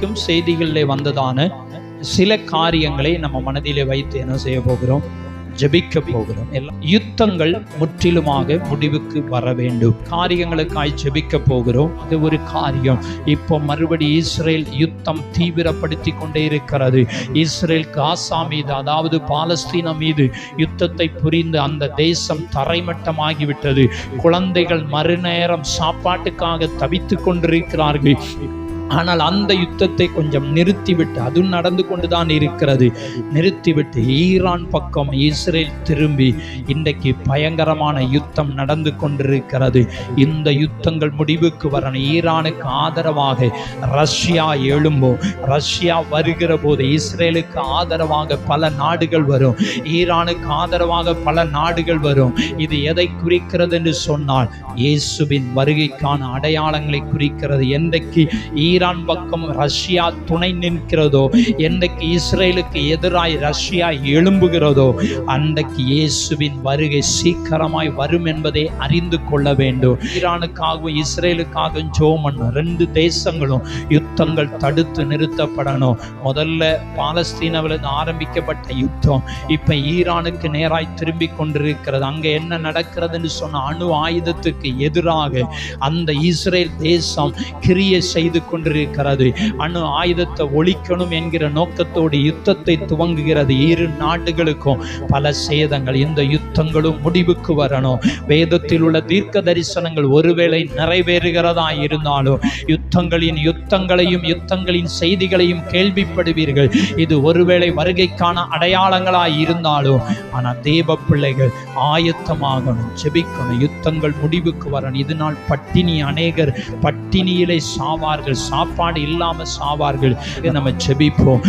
இன்றைக்கும் செய்திகளில் வந்ததான சில காரியங்களை நம்ம மனதிலே வைத்து என்ன செய்ய போகிறோம்? ஜெபிக்க போகிறோம். எல்லாம் யுத்தங்கள் முற்றிலுமாக முடிவுக்கு வர வேண்டும். காரியங்களுக்காய் ஜபிக்க போகிறோம். அது ஒரு காரியம். இப்போ மறுபடி இஸ்ரேல் யுத்தம் தீவிரப்படுத்தி கொண்டே இருக்கிறது. இஸ்ரேல் காசா மீது அதாவது பாலஸ்தீனம் மீது யுத்தத்தை புரிந்து அந்த தேசம் தரைமட்டமாகிவிட்டது. குழந்தைகள் மறுநேரம் சாப்பாட்டுக்காக தவித்து கொண்டிருக்கிறார்கள். ஆனால் அந்த யுத்தத்தை கொஞ்சம் நிறுத்திவிட்டு அதுவும் நடந்து கொண்டுதான் இருக்கிறது. நிறுத்திவிட்டு ஈரான் பக்கம் இஸ்ரேல் திரும்பி இன்றைக்கு பயங்கரமான யுத்தம் நடந்து கொண்டிருக்கிறது. இந்த யுத்தங்கள் முடிவுக்கு வரணும். ஈரானுக்கு ஆதரவாக ரஷ்யா எழும்பும். ரஷ்யா வருகிற போது இஸ்ரேலுக்கு ஆதரவாக பல நாடுகள் வரும். ஈரானுக்கு ஆதரவாக பல நாடுகள் வரும். இது எதை குறிக்கிறது என்று சொன்னால் இயேசுவின் வருகைக்கான அடையாளங்களை குறிக்கிறது. என்றைக்கு ஈரான் ஈரான் பக்கம் ரஷ்யா துணை நிற்கிறதோ என்றைக்கு இஸ்ரேலுக்கு எதிராய் ரஷ்யா எழும்புகிறதோ அன்றைக்கு இயேசுவின் வருகை சீக்கிரமாய் வரும் என்பதை அறிந்து கொள்ள வேண்டும். ஈரானுக்காகவும் இஸ்ரேலுக்காகவும் ஜோமன் ரெண்டு தேசங்களும் யுத்தங்கள் தடுத்து நிறுத்தப்படணும். முதல்ல பாலஸ்தீனாவில் ஆரம்பிக்கப்பட்ட யுத்தம் இப்போ ஈரானுக்கு நேராய் திரும்பி கொண்டிருக்கிறது. அங்கே என்ன நடக்கிறதுன்னு சொன்ன அணு ஆயுதத்துக்கு எதிராக அந்த இஸ்ரேல் தேசம் கிரியை செய்து கொண்டு கொண்டிருக்கிறது. அணு ஆயுதத்தை ஒழிக்கணும் என்கிற நோக்கத்தோடு யுத்தத்தை துவங்குகிறது இரு நாடுகளுக்கும். பல சேதங்கள் இந்த யுத்தங்களும் முடிவுக்கு வரணும். வேதத்தில் உள்ள தீர்க்க தரிசனங்கள் ஒருவேளை நிறைவேறுகிறதா இருந்தாலும் யுத்தங்களின் யுத்தங்களையும் யுத்தங்களின் செய்திகளையும் கேள்விப்படுவீர்கள். இது ஒருவேளை வருகைக்கான அடையாளங்களாய் இருந்தாலும் ஆனால் தேவ பிள்ளைகள் ஆயத்தமாகணும் செபிக்கணும் யுத்தங்கள் முடிவுக்கு வரணும். இதனால் பட்டினி அநேகர் பட்டினியிலே சாவார்கள். சாப்பாடு இல்லாமல் சாவார்கள். நம்ம ஜெபிப்போம்.